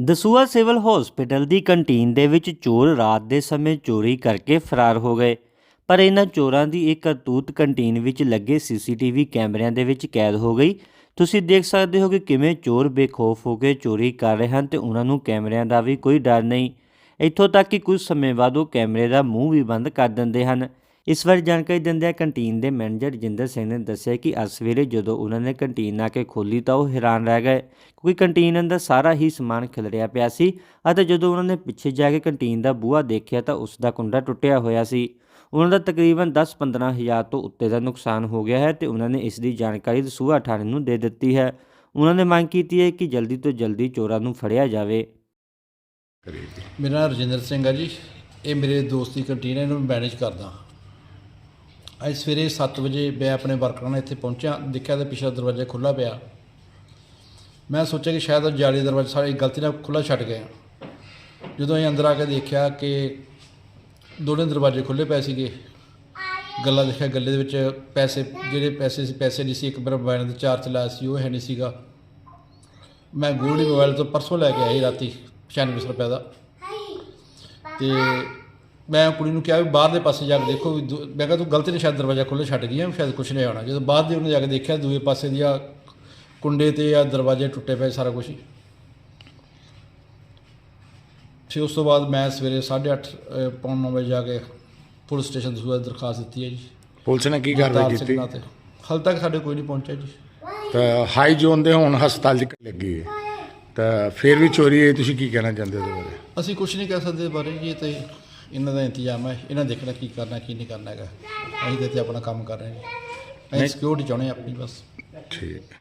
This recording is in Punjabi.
ਦਸੂਆ ਸਿਵਲ ਹਸਪੀਟਲ ਦੀ ਕੰਟੀਨ ਦੇ ਵਿੱਚ ਚੋਰ ਰਾਤ ਦੇ ਸਮੇਂ ਚੋਰੀ ਕਰਕੇ ਫਰਾਰ ਹੋ ਗਏ। ਪਰ ਇਹਨਾਂ ਚੋਰਾਂ ਦੀ ਇੱਕ ਕਰਤੂਤ ਕੰਟੀਨ ਵਿੱਚ ਲੱਗੇ ਸੀਸੀਟੀਵੀ ਕੈਮਰਿਆਂ ਦੇ ਵਿੱਚ ਕੈਦ ਹੋ ਗਈ। ਤੁਸੀਂ ਦੇਖ ਸਕਦੇ ਹੋ ਕਿ ਕਿਵੇਂ ਚੋਰ ਬੇਖੌਫ ਹੋ ਕੇ ਚੋਰੀ ਕਰ ਰਹੇ ਹਨ ਤੇ ਉਹਨਾਂ ਨੂੰ ਕੈਮਰਿਆਂ ਦਾ ਵੀ ਕੋਈ ਡਰ ਨਹੀਂ। ਇੱਥੋਂ ਤੱਕ ਕਿ ਕੁਝ ਸਮੇਂ ਬਾਅਦ ਉਹ ਕੈਮਰੇ ਦਾ ਮੂੰਹ ਵੀ ਬੰਦ ਕਰ ਦਿੰਦੇ ਹਨ। ਇਸ ਬਾਰੇ ਜਾਣਕਾਰੀ ਦਿੰਦਿਆਂ ਕੰਟੀਨ ਦੇ ਮੈਨੇਜਰ ਰਜਿੰਦਰ ਸਿੰਘ ਨੇ ਦੱਸਿਆ ਕਿ ਅੱਜ ਸਵੇਰੇ ਜਦੋਂ ਉਹਨਾਂ ਨੇ ਕੰਟੀਨ ਆ ਕੇ ਖੋਲੀ ਤਾਂ ਉਹ ਹੈਰਾਨ ਰਹਿ ਗਏ, ਕਿਉਂਕਿ ਕੰਟੀਨ ਅੰਦਰ ਸਾਰਾ ਹੀ ਸਮਾਨ ਖਿਲਰਿਆ ਪਿਆ ਸੀ ਅਤੇ ਜਦੋਂ ਉਹਨਾਂ ਨੇ ਪਿੱਛੇ ਜਾ ਕੇ ਕੰਟੀਨ ਦਾ ਬੂਹਾ ਦੇਖਿਆ ਤਾਂ ਉਸ ਦਾ ਕੁੰਡਾ ਟੁੱਟਿਆ ਹੋਇਆ ਸੀ। ਉਹਨਾਂ ਦਾ ਤਕਰੀਬਨ 10-15 ਹਜ਼ਾਰ ਤੋਂ ਉੱਤੇ ਦਾ ਨੁਕਸਾਨ ਹੋ ਗਿਆ ਹੈ ਤੇ ਉਹਨਾਂ ਨੇ ਇਸ ਦੀ ਜਾਣਕਾਰੀ ਦਸੂਹਾ ਥਾਣੇ ਨੂੰ ਦੇ ਦਿੱਤੀ ਹੈ। ਉਹਨਾਂ ਨੇ ਮੰਗ ਕੀਤੀ ਹੈ ਕਿ ਜਲਦੀ ਤੋਂ ਜਲਦੀ ਚੋਰਾਂ ਨੂੰ ਫੜਿਆ ਜਾਵੇ। ਮੇਰਾ ਨਾਮ ਰਜਿੰਦਰ ਸਿੰਘ ਹੈ ਜੀ। ਇਹ ਮੇਰੇ ਦੋਸਤ ਦੀ ਕੰਟੀਨ ਹੈ, ਇਹਨੂੰ ਮੈਨੇਜ ਕਰਦਾ ਅੱਜ ਸਵੇਰੇ 7 ਵਜੇ ਮੈਂ ਆਪਣੇ ਵਰਕਰਾਂ ਨਾਲ ਇੱਥੇ ਪਹੁੰਚਿਆ, ਦੇਖਿਆ ਤਾਂ ਪਿਛਲਾ ਦਰਵਾਜ਼ਾ ਖੁੱਲਾ ਪਿਆ। ਮੈਂ ਸੋਚਿਆ ਕਿ ਸ਼ਾਇਦ ਉਹ ਜਾਲੀ ਦਰਵਾਜ਼ਾ ਸਾਰੇ ਗਲਤੀ ਨਾਲ ਖੁੱਲਾ ਛੱਡ ਗਏ ਆ। ਜਦੋਂ ਅਸੀਂ ਅੰਦਰ ਆ ਕੇ ਦੇਖਿਆ ਕਿ ਦੋਨੇ ਦਰਵਾਜ਼ੇ ਖੁੱਲੇ ਪਏ ਸੀਗੇ, ਗੱਲਾ ਦੇਖਿਆ ਗੱਲੇ ਦੇ ਵਿੱਚ ਪੈਸੇ, ਜਿਹੜੇ ਪੈਸੇ ਸੀ, ਪੈਸੇ ਨਹੀਂ ਸੀ, ਇੱਕ ਮੇਰਾ ਮੋਬਾਈਲ ਦਾ ਚਾਰਜ ਲਾਇਆ ਸੀ, ਉਹ ਹੈ ਨਹੀਂ ਸੀਗਾ। ਮੈਂ ਗੋਲਡੀ ਮੋਬਾਈਲ ਤੋਂ ਪਰਸੋਂ ਲੈ ਕੇ ਆਇਆ ਸੀ ਰਾਤੀ 95 ਰੁਪਏ ਦਾ। ਤੇ ਮੈਂ ਕੁੜੀ ਨੂੰ ਕਿਹਾ ਵੀ ਬਾਹਰਲੇ ਪਾਸੇ ਜਾ ਕੇ ਦੇਖੋ ਵੀ ਦੂ- ਮੈਂ ਕਿਹਾ ਤੂੰ ਗਲਤੀ ਨਾਲ ਸ਼ਾਇਦ ਦਰਵਾਜ਼ਾ ਖੋਲ੍ਹ ਛੱਡ ਗਈ ਆ ਸ਼ਾਇਦ ਕੁਛ ਨਹੀਂ ਆਉਣਾ। ਜਦੋਂ ਬਾਅਦ ਦੇ ਉਹਨੇ ਜਾ ਕੇ ਦੇਖਿਆ ਦੂਏ ਪਾਸੇ ਦੀਆਂ ਕੁੰਡੇ ਤੇ ਆ ਦਰਵਾਜ਼ੇ ਟੁੱਟੇ ਪਏ ਸਾਰਾ ਕੁਝ ਹੀ। ਫਿਰ ਉਸ ਤੋਂ ਬਾਅਦ ਮੈਂ ਸਵੇਰੇ 8:30 ਪੌਣ ਨੌ ਵਜੇ ਜਾ ਕੇ ਪੁਲਿਸ ਸਟੇਸ਼ਨ ਦਸੂਹਾ ਦਰਖਾਸਤ ਦਿੱਤੀ ਹੈ ਜੀ। ਪੁਲਿਸ ਨੇ ਕੀ ਕਾਰਵਾਈ ਕੀਤੀ? ਨਾਂ ਤੇ ਹਾਲ ਤੱਕ ਸਾਡੇ ਕੋਈ ਨਹੀਂ ਪਹੁੰਚਿਆ ਜੀ। ਤਾਂ ਹਾਈ ਜ਼ੋਨ ਦੇ ਹੁਣ ਹਸਪਤਾਲ 'ਚ ਲੱਗੀ ਹੈ। ਤਾਂ ਫਿਰ ਵੀ ਚੋਰੀ ਹੈ ਤੁਸੀਂ ਕੀ ਕਹਿਣਾ ਚਾਹੁੰਦੇ ਹੋ ਇਹਦੇ ਬਾਰੇ? ਅਸੀਂ ਕੁਝ ਨਹੀਂ ਕਹਿ ਸਕਦੇ ਇਸ ਬਾਰੇ ਜੀ ਇਹ ਤੇ ਇਹਨਾਂ ਦਾ ਇੰਤਜ਼ਾਮ ਹੈ ਇਹਨਾਂ ਦੇਖਣਾ ਕੀ ਕਰਨਾ ਕੀ ਨਹੀਂ ਕਰਨਾ ਹੈਗਾ। ਅਸੀਂ ਤੇ ਇੱਥੇ ਆਪਣਾ ਕੰਮ ਕਰ ਰਹੇ ਹਾਂ। ਅਸੀਂ ਸਿਕਿਉਰਿਟੀ ਚਾਹੁੰਦੇ ਹਾਂ ਆਪਣੀ ਬਸ। ਠੀਕ।